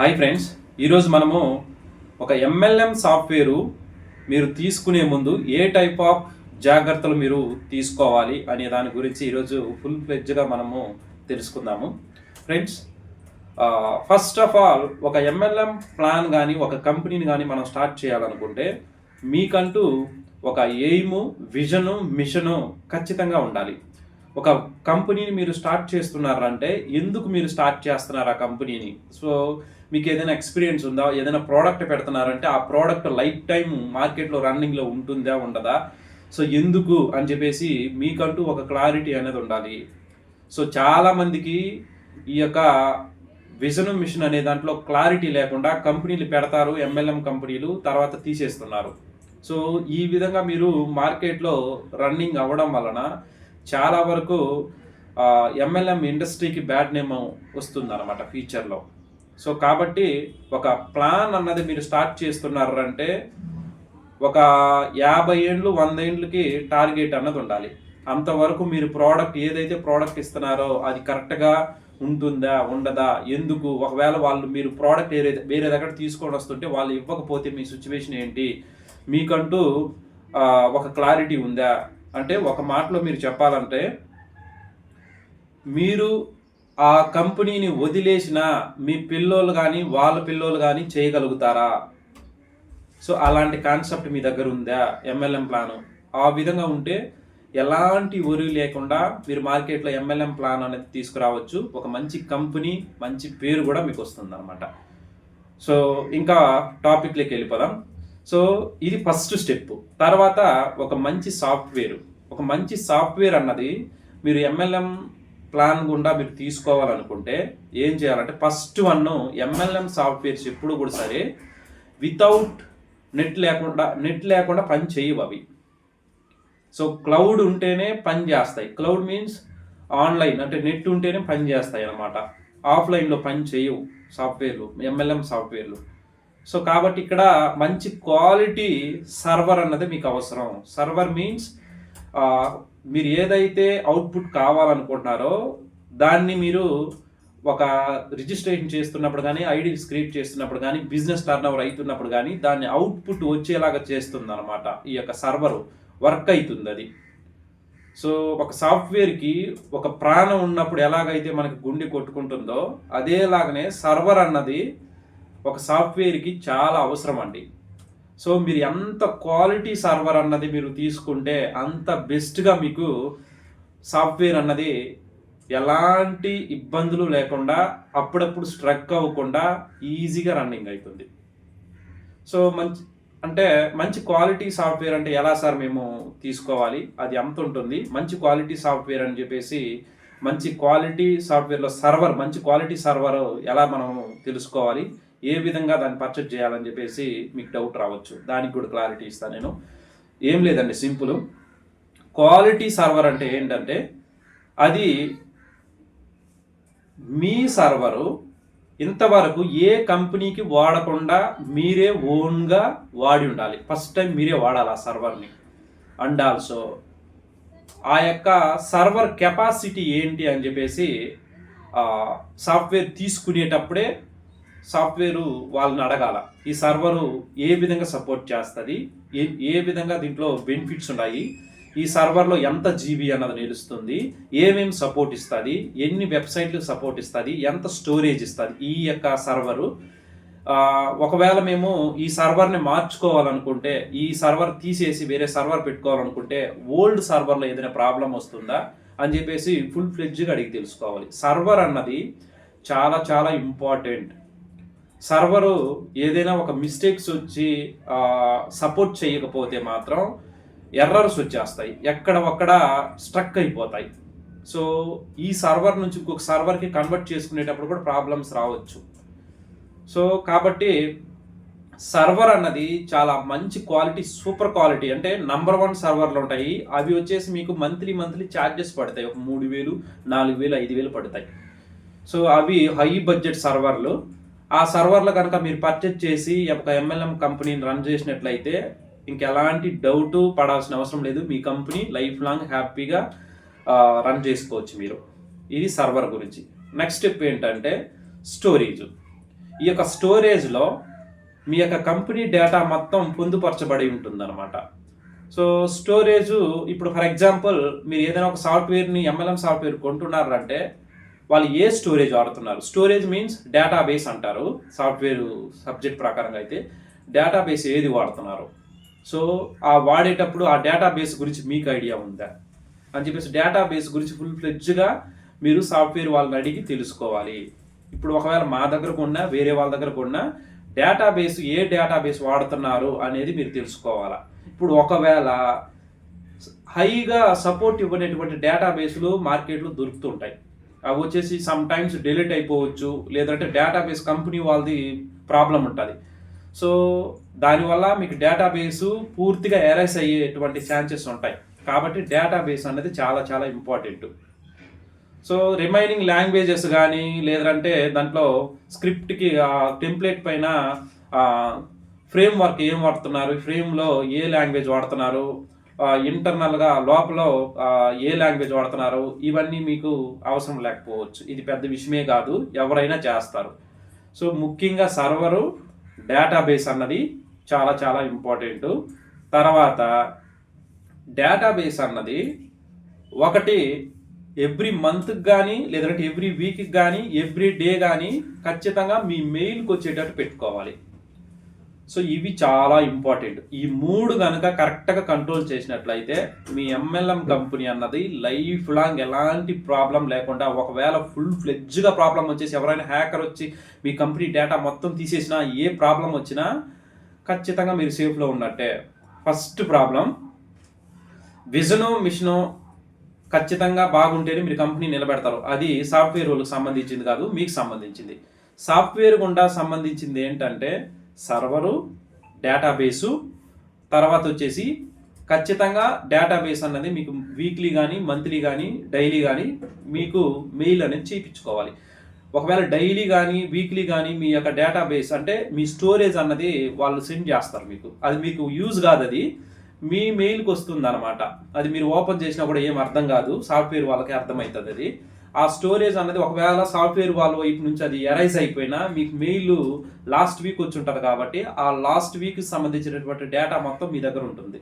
Hi friends ఈరోజు మనము ఒక ఎంఎల్ఎం సాఫ్ట్వేరు మీరు తీసుకునే ముందు ఏ టైప్ ఆఫ్ జాగ్రత్తలు మీరు తీసుకోవాలి అనే దాని గురించి ఈరోజు ఫుల్ ఫ్లెడ్జ్గా మనము తెలుసుకుందాము. ఫ్రెండ్స్ ఫస్ట్ ఆఫ్ ఆల్ ఒక ఎంఎల్ఎం ప్లాన్ కానీ ఒక కంపెనీని కానీ మనం స్టార్ట్ చేయాలనుకుంటే మీకంటూ ఒక ఎయిము విజను మిషను ఖచ్చితంగా ఉండాలి. ఒక కంపెనీని మీరు స్టార్ట్ చేస్తున్నారంటే ఎందుకు మీరు స్టార్ట్ చేస్తున్నారు ఆ కంపెనీని? సో మీకు ఏదైనా ఎక్స్పీరియన్స్ ఉందా? ఏదైనా ప్రోడక్ట్ పెడుతున్నారంటే ఆ ప్రోడక్ట్ లైఫ్ టైం మార్కెట్లో రన్నింగ్లో ఉంటుందా ఉండదా? సో ఎందుకు అని చెప్పేసి మీకంటూ ఒక క్లారిటీ అనేది ఉండాలి. సో చాలామందికి ఈ యొక్క విజన్ మిషన్ అనే దాంట్లో క్లారిటీ లేకుండా కంపెనీలు పెడతారు ఎంఎల్ఎం కంపెనీలు తర్వాత తీసేస్తున్నారు. సో ఈ విధంగా మీరు మార్కెట్లో రన్నింగ్ అవ్వడం వలన చాలా వరకు ఎంఎల్ఎం ఇండస్ట్రీకి బ్యాడ్ నేమ్ వస్తుంది అనమాట ఫ్యూచర్లో సో కాబట్టి ఒక ప్లాన్ అన్నది మీరు స్టార్ట్ చేస్తున్నారంటే ఒక యాభై ఏండ్లు వంద ఏండ్లకి టార్గెట్ అన్నది ఉండాలి. అంతవరకు మీరు ప్రోడక్ట్ ఏదైతే ప్రోడక్ట్ ఇస్తున్నారో అది కరెక్ట్గా ఉంటుందా ఉండదా ఎందుకు? ఒకవేళ వాళ్ళు మీరు ప్రోడక్ట్ వేరే వేరే దగ్గర తీసుకొని వస్తుంటే వాళ్ళు ఇవ్వకపోతే మీ సిచ్యువేషన్ ఏంటి? మీకంటూ ఒక క్లారిటీ ఉందా? అంటే ఒక మాటలో మీరు చెప్పాలంటే మీరు ఆ కంపెనీని వదిలేసిన మీ పిల్లోలు కానీ వాళ్ళ పిల్లోలు కానీ చేయగలుగుతారా? సో అలాంటి కాన్సెప్ట్ మీ దగ్గర ఉందా? MLM plan. ఆ విధంగా ఉంటే ఎలాంటి ఒరి లేకుండా మీరు మార్కెట్లో ఎంఎల్ఎం ప్లాన్ అనేది తీసుకురావచ్చు. ఒక మంచి కంపెనీ మంచి పేరు కూడా మీకు వస్తుంది అనమాట సో ఇంకా టాపిక్లోకి వెళ్ళిపోదాం. సో ఇది ఫస్ట్ స్టెప్ తర్వాత ఒక మంచి సాఫ్ట్వేర్. ఒక మంచి సాఫ్ట్వేర్ అన్నది మీరు ఎంఎల్ఎం ప్లాన్ గుండా మీరు తీసుకోవాలనుకుంటే ఏం చేయాలంటే ఫస్ట్ వన్ ఎంఎల్ఎం సాఫ్ట్వేర్స్ ఎప్పుడు కూడా సరే వితౌట్ నెట్ లేకుండా నెట్ లేకుండా పని చేయవు అవి. సో క్లౌడ్ ఉంటేనే పని చేస్తాయి. క్లౌడ్ మీన్స్ ఆన్లైన్ అంటే నెట్ ఉంటేనే పని చేస్తాయి అన్నమాట. ఆఫ్లైన్లో పని చేయవు సాఫ్ట్వేర్లు ఎంఎల్ఎం సాఫ్ట్వేర్లు. సో కాబట్టి ఇక్కడ మంచి క్వాలిటీ సర్వర్ అన్నది మీకు అవసరం. సర్వర్ మీన్స్ మీరు ఏదైతే అవుట్పుట్ కావాలనుకుంటున్నారో దాన్ని మీరు ఒక రిజిస్ట్రేషన్ చేస్తున్నప్పుడు కానీ ఐడీస్ క్రియేట్ చేస్తున్నప్పుడు కానీ బిజినెస్ టర్న్ ఓవర్ అవుతున్నప్పుడు కానీ దాన్ని అవుట్పుట్ వచ్చేలాగా చేస్తుంది అనమాట ఈ యొక్క సర్వర్ వర్క్ అవుతుంది అది. సో ఒక సాఫ్ట్వేర్కి ఒక ప్రాణం ఉన్నప్పుడు ఎలాగైతే మనకి గుండె కొట్టుకుంటుందో అదేలాగనే సర్వర్ అన్నది ఒక సాఫ్ట్వేర్కి చాలా అవసరం అండి. సో మీరు ఎంత క్వాలిటీ సర్వర్ అన్నది మీరు తీసుకుంటే అంత బెస్ట్గా మీకు సాఫ్ట్వేర్ అన్నది ఎలాంటి ఇబ్బందులు లేకుండా అప్పుడప్పుడు స్ట్రక్ అవ్వకుండా ఈజీగా రన్నింగ్ అవుతుంది సో మంచి అంటే మంచి క్వాలిటీ సాఫ్ట్వేర్ అంటే ఎలా సార్ మేము తీసుకోవాలి? అది ఎంత ఉంటుంది? మంచి క్వాలిటీ సాఫ్ట్వేర్ అని చెప్పేసి మంచి క్వాలిటీ సాఫ్ట్వేర్లో సర్వర్ మంచి క్వాలిటీ సర్వర్ ఎలా మనం తెలుసుకోవాలి? ఏ విధంగా దాన్ని పర్చేజ్ చేయాలని చెప్పేసి మీకు డౌట్ రావచ్చు. దానికి కూడా క్లారిటీ ఇస్తాను నేను. ఏం లేదండి సింపుల్ క్వాలిటీ సర్వర్ అంటే ఏంటంటే అది మీ సర్వరు ఇంతవరకు ఏ కంపెనీకి వాడకుండా మీరే ఓన్గా వాడి ఉండాలి. ఫస్ట్ టైం మీరే వాడాలి ఆ సర్వర్ని అండ్ ఆల్సో ఆ యొక్క సర్వర్ కెపాసిటీ ఏంటి అని చెప్పేసి సాఫ్ట్వేర్ తీసుకునేటప్పుడే సాఫ్ట్వేరు వాళ్ళని అడగాల. ఈ సర్వరు ఏ విధంగా సపోర్ట్ చేస్తుంది? ఏ ఏ విధంగా దీంట్లో బెనిఫిట్స్ ఉన్నాయి? ఈ సర్వర్లో ఎంత జీబీ అన్నది నిలుస్తుంది ఏమేమి సపోర్ట్ ఇస్తుంది? ఎన్ని వెబ్సైట్లు సపోర్ట్ ఇస్తుంది? ఎంత స్టోరేజ్ ఇస్తుంది? ఈ యొక్క సర్వరు ఒకవేళ మేము ఈ సర్వర్ని మార్చుకోవాలనుకుంటే ఈ సర్వర్ తీసేసి వేరే సర్వర్ పెట్టుకోవాలనుకుంటే ఓల్డ్ సర్వర్లో ఏదైనా ప్రాబ్లం వస్తుందా? అని చెప్పేసి ఫుల్ ఫ్లెడ్జ్గా అడిగి తెలుసుకోవాలి. సర్వర్ అన్నది చాలా చాలా ఇంపార్టెంట్. సర్వరు ఏదైనా ఒక మిస్టేక్స్ వచ్చి సపోర్ట్ చేయకపోతే మాత్రం ఎర్రర్స్ వచ్చేస్తాయి. ఎక్కడ ఒక్కడ స్ట్రక్ అయిపోతాయి. సో ఈ సర్వర్ నుంచి ఇంకొక సర్వర్కి కన్వర్ట్ చేసుకునేటప్పుడు కూడా ప్రాబ్లమ్స్ రావచ్చు. సో కాబట్టి సర్వర్ అన్నది చాలా మంచి క్వాలిటీ సూపర్ క్వాలిటీ. అంటే నంబర్ వన్ సర్వర్లు ఉంటాయి. అవి వచ్చేసి మీకు మంత్లీ మంత్లీ ఛార్జెస్ పడతాయి. ఒక మూడు వేలు నాలుగు వేలు ఐదు వేలు పడతాయి. సో అవి హై బడ్జెట్ సర్వర్లు. ఆ సర్వర్లు కనుక మీరు పర్చేజ్ చేసి ఒక ఎంఎల్ఎం కంపెనీని రన్ చేసినట్లయితే ఇంకెలాంటి డౌట్ పడాల్సిన అవసరం లేదు. మీ కంపెనీ లైఫ్ లాంగ్ హ్యాపీగా రన్ చేసుకోవచ్చు మీరు. ఇది సర్వర్ గురించి. నెక్స్ట్ స్టెప్ ఏంటంటే స్టోరేజ్ ఈ యొక్క స్టోరేజ్లో మీ యొక్క కంపెనీ డేటా మొత్తం పొందుపరచబడి ఉంటుందన్నమాట. సో స్టోరేజ్ ఇప్పుడు ఫర్ ఎగ్జాంపుల్ మీరు ఏదైనా ఒక సాఫ్ట్వేర్ని ఎంఎల్ఎం సాఫ్ట్వేర్ కొంటున్నారంటే వాళ్ళు ఏ స్టోరేజ్ వాడుతున్నారు? స్టోరేజ్ మీన్స్ డేటాబేస్ అంటారు. సాఫ్ట్వేర్ సబ్జెక్ట్ ప్రకారంగా అయితే డేటాబేస్ ఏది వాడుతున్నారు? సో ఆ వాడేటప్పుడు ఆ డేటాబేస్ గురించి మీకు ఐడియా ఉందా? అని చెప్పేసి డేటాబేస్ గురించి ఫుల్ ఫ్లెడ్జ్గా మీరు సాఫ్ట్వేర్ వాళ్ళని అడిగి తెలుసుకోవాలి. ఇప్పుడు ఒకవేళ మా దగ్గర కొన్నా వేరే వాళ్ళ దగ్గర కొన్నా డేటాబేస్ ఏ డేటాబేస్ వాడుతున్నారు అనేది మీరు తెలుసుకోవాలా? ఇప్పుడు ఒకవేళ హైగా సపోర్ట్ ఇవ్వనటువంటి డేటాబేస్లు మార్కెట్లో దొరుకుతుంటాయి అవి వచ్చేసి సమ్ టైమ్స్ డిలీట్ అయిపోవచ్చు లేదంటే డేటాబేస్ కంపెనీ వాళ్ళది ప్రాబ్లం ఉంటుంది. సో దానివల్ల మీకు డేటాబేస్ పూర్తిగా ఎరైస్ అయ్యేటువంటి ఛాన్సెస్ ఉంటాయి. కాబట్టి డేటాబేస్ అనేది చాలా చాలా ఇంపార్టెంట్ సో రిమైనింగ్ లాంగ్వేజెస్ కానీ లేదంటే దాంట్లో స్క్రిప్ట్కి టెంప్లెట్ పైన ఫ్రేమ్ వర్క్ ఏం వాడుతున్నారు? ఫ్రేమ్లో ఏ లాంగ్వేజ్ వాడుతున్నారు? ఇంటర్నల్గా లోపల ఏ లాంగ్వేజ్ వాడుతున్నారు ఇవన్నీ మీకు అవసరం లేకపోవచ్చు. ఇది పెద్ద విషయమే కాదు ఎవరైనా చేస్తారు. సో ముఖ్యంగా సర్వరు డేటాబేస్ అన్నది చాలా చాలా ఇంపార్టెంట్ తర్వాత డేటాబేస్ అన్నది ఒకటి ఎవ్రీ మంత్కి కానీ లేదంటే ఎవ్రీ వీక్కి కానీ ఎవ్రీ డే కానీ ఖచ్చితంగా మీ మెయిల్కి వచ్చేటట్టు పెట్టుకోవాలి. సో ఇవి చాలా ఇంపార్టెంట్. ఈ మూడు కనుక కరెక్ట్గా కంట్రోల్ చేసినట్లయితే మీ ఎంఎల్ఎం కంపెనీ అన్నది లైఫ్ లాంగ్ ఎలాంటి ప్రాబ్లం లేకుండా ఒకవేళ ఫుల్ ఫ్లెడ్జ్గా ప్రాబ్లం వచ్చేసి ఎవరైనా హ్యాకర్ వచ్చి మీ కంపెనీ డేటా మొత్తం తీసేసినా ఏ ప్రాబ్లం వచ్చినా ఖచ్చితంగా మీరు సేఫ్లో ఉన్నట్టే. ఫస్ట్ ప్రాబ్లం విజను మిషను ఖచ్చితంగా బాగుంటేనే మీరు కంపెనీ నిలబెడతారు. అది సాఫ్ట్వేర్ వాళ్ళకి సంబంధించింది కాదు మీకు సంబంధించింది. సాఫ్ట్వేర్ గుండా సంబంధించింది ఏంటంటే సర్వరు డేటాబేసు. తర్వాత వచ్చేసి ఖచ్చితంగా డేటాబేస్ అన్నది మీకు వీక్లీ కానీ మంత్లీ కానీ డైలీ కానీ మీకు మెయిల్ అనేది చేయించుకోవాలి. ఒకవేళ డైలీ కానీ వీక్లీ కానీ మీ యొక్క డేటాబేస్ అంటే మీ స్టోరేజ్ అన్నది వాళ్ళు సెండ్ చేస్తారు మీకు. అది మీకు యూజ్ కాదు అది. మీ మెయిల్కి వస్తుంది అనమాట అది మీరు ఓపెన్ చేసినా కూడా ఏం అర్థం కాదు. సాఫ్ట్వేర్ వాళ్ళకి అర్థమవుతుంది అది. ఆ స్టోరేజ్ అన్నది ఒకవేళ సాఫ్ట్వేర్ వాళ్ళ వైపు నుంచి అది ఎరైజ్ అయిపోయినా మీకు మెయిల్ లాస్ట్ వీక్ వచ్చి ఉంటుంది కాబట్టి ఆ లాస్ట్ వీక్ సంబంధించినటువంటి డేటా మొత్తం మీ దగ్గర ఉంటుంది.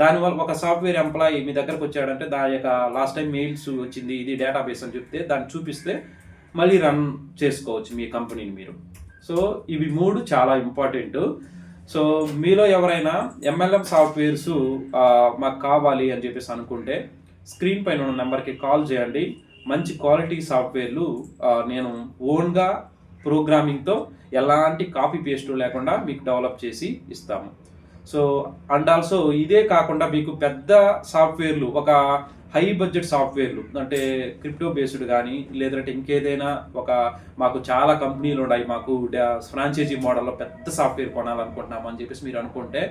దానివల్ల ఒక సాఫ్ట్వేర్ ఎంప్లాయీ మీ దగ్గరకు వచ్చాడంటే దాని యొక్క లాస్ట్ టైం మెయిల్స్ వచ్చింది ఇది డేటాబేస్ అని చెప్తే దాన్ని చూపిస్తే మళ్ళీ రన్ చేసుకోవచ్చు మీ కంపెనీని మీరు. సో ఇవి మూడు చాలా ఇంపార్టెంట్. సో మీలో ఎవరైనా ఎంఎల్ఎం సాఫ్ట్వేర్స్ మాకు కావాలి అని చెప్పేసి అనుకుంటే స్క్రీన్ పైన ఉన్న నెంబర్కి కాల్ చేయండి. మంచి క్వాలిటీ సాఫ్ట్వేర్లు నేను ఓన్గా ప్రోగ్రామింగ్తో ఎలాంటి కాపీ పేస్ట్ లేకుండా మీకు డెవలప్ చేసి ఇస్తాము. సో అండ్ ఆల్సో ఇదే కాకుండా మీకు పెద్ద సాఫ్ట్వేర్లు ఒక హై బడ్జెట్ సాఫ్ట్వేర్లు అంటే క్రిప్టో బేస్డ్ కానీ లేదంటే ఇంకేదైనా ఒక మాకు చాలా కంపెనీలు ఉన్నాయి మాకు ఫ్రాంచైజీ మోడల్లో పెద్ద సాఫ్ట్వేర్ కొనాలనుకుంటున్నాము అని చెప్పేసి మీరు అనుకుంటే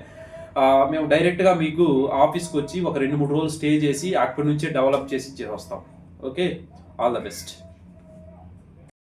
మేము డైరెక్ట్గా మీకు ఆఫీస్కి వచ్చి ఒక రెండు మూడు రోజులు స్టే చేసి అక్కడి నుంచే డెవలప్ చేసి ఇచ్చేసి వస్తాం. okay all the best.